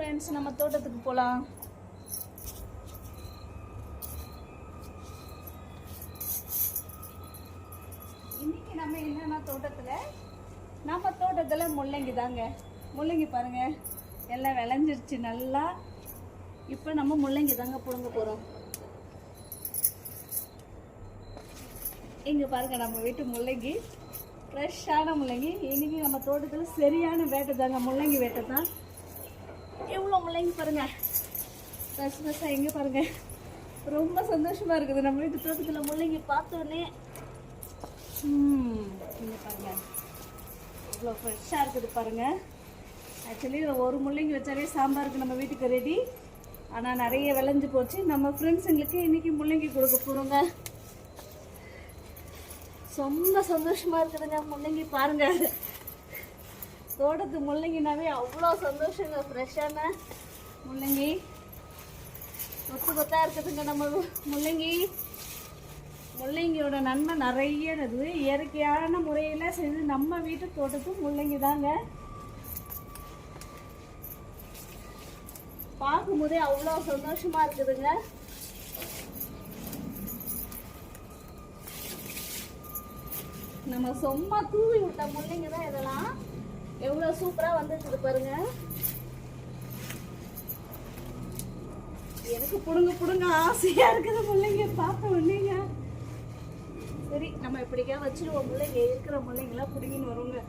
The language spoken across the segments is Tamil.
ஃப்ரெண்ட்ஸ் நம்ம தோட்டத்துக்கு போகலாம் இன்னைக்கு நம்ம என்னன்னா தோட்டத்தில்? நம்ம தோட்டத்தில் முள்ளங்கி தாங்க. முள்ளங்கி பாருங்கள் எல்லாம் விளைஞ்சிருச்சு நல்லா. இப்போ நம்ம முள்ளங்கி தாங்க பிடுங்க போகிறோம் இங்கே பாருங்க நம்ம வீட்டு முள்ளங்கி. ஃப்ரெஷ்ஷான முள்ளங்கி. இன்றைக்கி நம்ம தோட்டத்தில் சரியான வேட்டை தாங்க. முள்ளங்கி வேட்டை தான். எவ்வளோ முள்ளங்கி பாருங்க. ஃப்ரெஷ் ஃப்ரெஷ்ஷாக எங்கே பாருங்க. ரொம்ப சந்தோஷமா இருக்குது. நம்ம வீட்டு தோட்டத்தில் முள்ளங்கி பார்த்தோன்னே. ம் இங்கே பாருங்க. இவ்வளோ ஃப்ரெஷ்ஷாக இருக்குது பாருங்க. ஆக்சுவலி ஒரு முள்ளங்கி வச்சாலே சாம்பாருக்கு நம்ம வீட்டுக்கு ரெடி ஆனால் நிறைய விளைஞ்சு போச்சு. நம்ம ஃப்ரெண்ட்ஸுங்களுக்கு இன்றைக்கி முள்ளங்கி கொடுக்க போகிறோங்க ரொம்ப சந்தோஷமாக இருக்குதுங்க முள்ளங்கி பாருங்க. தோட்டத்து முள்ளங்கினாவே அவ்வளோ சந்தோஷங்க ஃப்ரெஷ்ஷான முள்ளங்கி. கொத்து கொத்தாக இருக்குதுங்க நம்ம முள்ளங்கி. முள்ளங்கியோட நன்மை நிறைய இருக்குது இயற்கையான முறையில் செஞ்சு நம்ம வீட்டு தோட்டத்து முள்ளங்கி தாங்க. பார்க்கும்போதே அவ்வளோ சந்தோஷமாக இருக்குதுங்க. நம்ம சும்மா தூவி விட்ட முள்ளங்கி தான் இதெல்லாம். எவ்வளோ சூப்பராக வந்துருக்குது பாருங்க. எனக்கு புடுங்க புடுங்க ஆசையா இருக்குது பிள்ளைங்க பார்த்த முள்ளைங்க சரி நம்ம இப்படிக்கா வச்சிருவோம் பிள்ளைங்க. இருக்கிற பிள்ளைங்களாம் பிடிங்கின்னு வருவோங்க.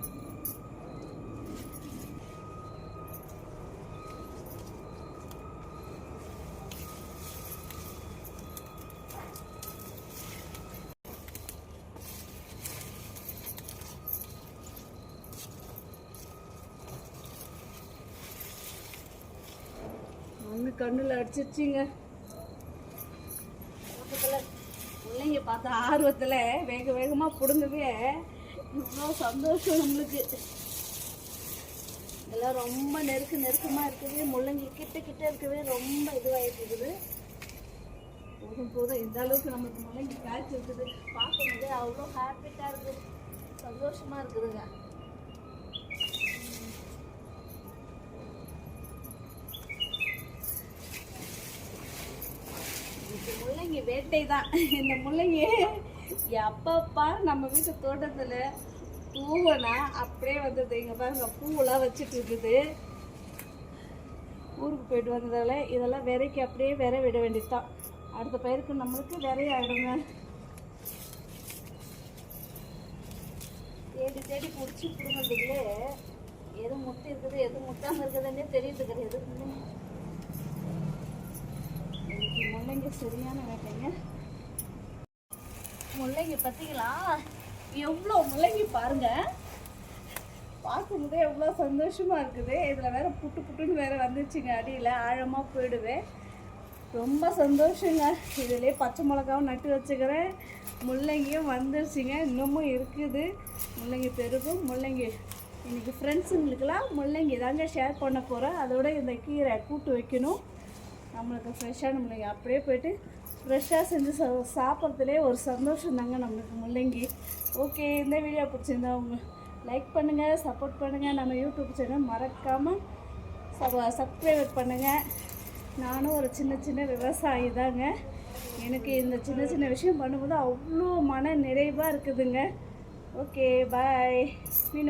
கண்ணில் அடிச்சிருச்சிங்க. பிள்ளைங்க பார்த்த ஆர்வத்தில் வேக வேகமாக பிடுங்கவே இவ்வளோ சந்தோஷம் நம்மளுக்கு. எல்லாம் ரொம்ப நெருக்க நெருக்கமாக இருக்குது. முள்ளங்கி கிட்ட கிட்ட இருக்கவே ரொம்ப இதுவாகிட்டு இருக்குது. போதும் போதும். இந்த அளவுக்கு நமக்கு முள்ளங்கி காய்ச்சி இருக்குது. பார்க்கும்போதே அவ்வளோ ஹாப்பிட்டாக இருக்குது. சந்தோஷமாக இருக்குதுங்க இது முள்ளங்கி வேட்டை தான் இந்த முள்ளங்கி எப்பப்பா நம்ம வீட்டு தோட்டத்தில் பூவனா அப்படியே வந்தது. இங்கே பாருங்க பூவெல்லாம் வச்சுட்டு இருக்குது. ஊருக்கு போயிட்டு வந்ததால இதெல்லாம் விதைக்கு அப்படியே விரை விட வேண்டியதுதான். அடுத்த பயிருக்கு நம்மளுக்கு விரையாயிடுங்க தேடி தேடி பிடிச்சி பிடுங்கிறதுக்குள்ளே எது முட்டை இருக்குது எது முட்டாமல் இருக்குதுன்னே தெரியுது கிடையாது. முள்ளங்கி சரியான வேட்டைங்க. முள்ளங்கி பார்த்தீங்களா எவ்வளோ முள்ளங்கி பாருங்க. பார்க்கும்போதே எவ்வளோ சந்தோஷமாக இருக்குது. இதில் வேறு புட்டு புட்டுன்னு வேற வந்துச்சுங்க அடியில். ஆழமாக போயிடுவேன் ரொம்ப சந்தோஷங்க. இதுலேயே பச்சை மிளகாவும் நட்டு வச்சுக்கிறேன். முள்ளங்கியும் வந்துருச்சுங்க. இன்னமும் இருக்குது. முள்ளங்கி பெருகும் முள்ளங்கி. இன்றைக்கி ஃப்ரெண்ட்ஸுங்களுக்கெல்லாம் முள்ளங்கி தாங்க ஷேர் பண்ண போகிறேன் அதோட இந்த கீரை கூட்டு வைக்கணும். நம்மளுக்கு ஃப்ரெஷ்ஷான முள்ளங்கி அப்படியே போயிட்டு ஃப்ரெஷ்ஷாக செஞ்சு சா சாப்பிட்றதுலே ஒரு சந்தோஷம் தாங்க நம்மளுக்கு முள்ளங்கி. ஓகே இந்த வீடியோ பிடிச்சிருந்தா உங்க லைக் பண்ணுங்கள் சப்போர்ட் பண்ணுங்கள் நம்ம யூடியூப் சேனல் மறக்காமல் சப் சப்ஸ்கிரைப் பண்ணுங்கள் நானும் ஒரு சின்ன சின்ன விவசாயி தாங்க. எனக்கு இந்த சின்ன சின்ன விஷயம் பண்ணும்போது அவ்வளோ மன நிறைவாக இருக்குதுங்க. ஓகே பாய் மீன்